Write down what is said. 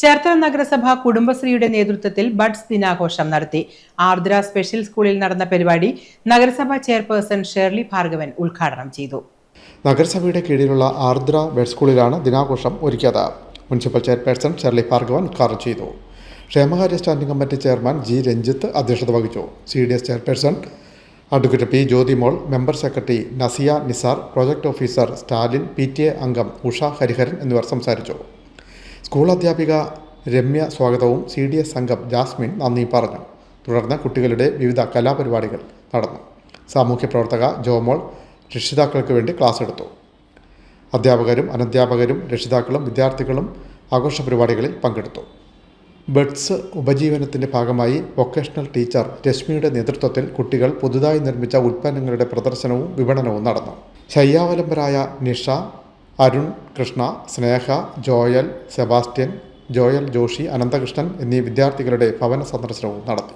ചേർത്തല നഗരസഭ കുടുംബശ്രീയുടെ നേതൃത്വത്തിൽ ബഡ്സ് ദിനാഘോഷം നടത്തി. ആർദ്ര സ്പെഷ്യൽ സ്കൂളിൽ നടന്ന പരിപാടി നഗരസഭ ചെയർപേഴ്സൺ ഷേർലി ഭാർഗവൻ ഉദ്ഘാടനം ചെയ്തു. നഗരസഭയുടെ കീഴിലുള്ള ആർദ്ര ബഡ് സ്കൂളിലാണ് ദിനാഘോഷം ഒരുക്കിയത്. മുനിസിപ്പൽ ചെയർപേഴ്സൺ ഷെർലി ഭാർഗവൻ ഉദ്ഘാടനം ചെയ്തു. ക്ഷേമകാര്യ standing committee chairman G Ranjith അധ്യക്ഷത വഹിച്ചു. C D S chairperson advocate P Jyothimol member secretary Nasiya Nisar project officer Stalin P T A അംഗം ഉഷ ഹരിഹരൻ എന്നിവർ സംസാരിച്ചു. സ്കൂൾ അധ്യാപിക രമ്യ സ്വാഗതവും സി ഡി എസ് അംഗം ജാസ്മിൻ നന്ദി പറഞ്ഞു. തുടർന്ന് കുട്ടികളുടെ വിവിധ കലാപരിപാടികൾ നടന്നു. സാമൂഹ്യ പ്രവർത്തക ജോമോൾ രക്ഷിതാക്കൾക്ക് വേണ്ടി ക്ലാസ് എടുത്തു. അധ്യാപകരും അനധ്യാപകരും രക്ഷിതാക്കളും വിദ്യാർത്ഥികളും ആഘോഷ പരിപാടികളിൽ പങ്കെടുത്തു. ബഡ്സ് ഉപജീവനത്തിന്റെ ഭാഗമായി വൊക്കേഷണൽ ടീച്ചർ രശ്മിയുടെ നേതൃത്വത്തിൽ കുട്ടികൾ പുതുതായി നിർമ്മിച്ച ഉൽപ്പന്നങ്ങളുടെ പ്രദർശനവും വിപണനവും നടന്നു. ശയ്യാവലംബരായ Nisha Arun Krishna Sneha Joel Sebastian Joel Joshi Ananthakrishnan എന്നീ വിദ്യാർത്ഥികളുടെ ഭവന സന്ദർശനവും നടത്തി.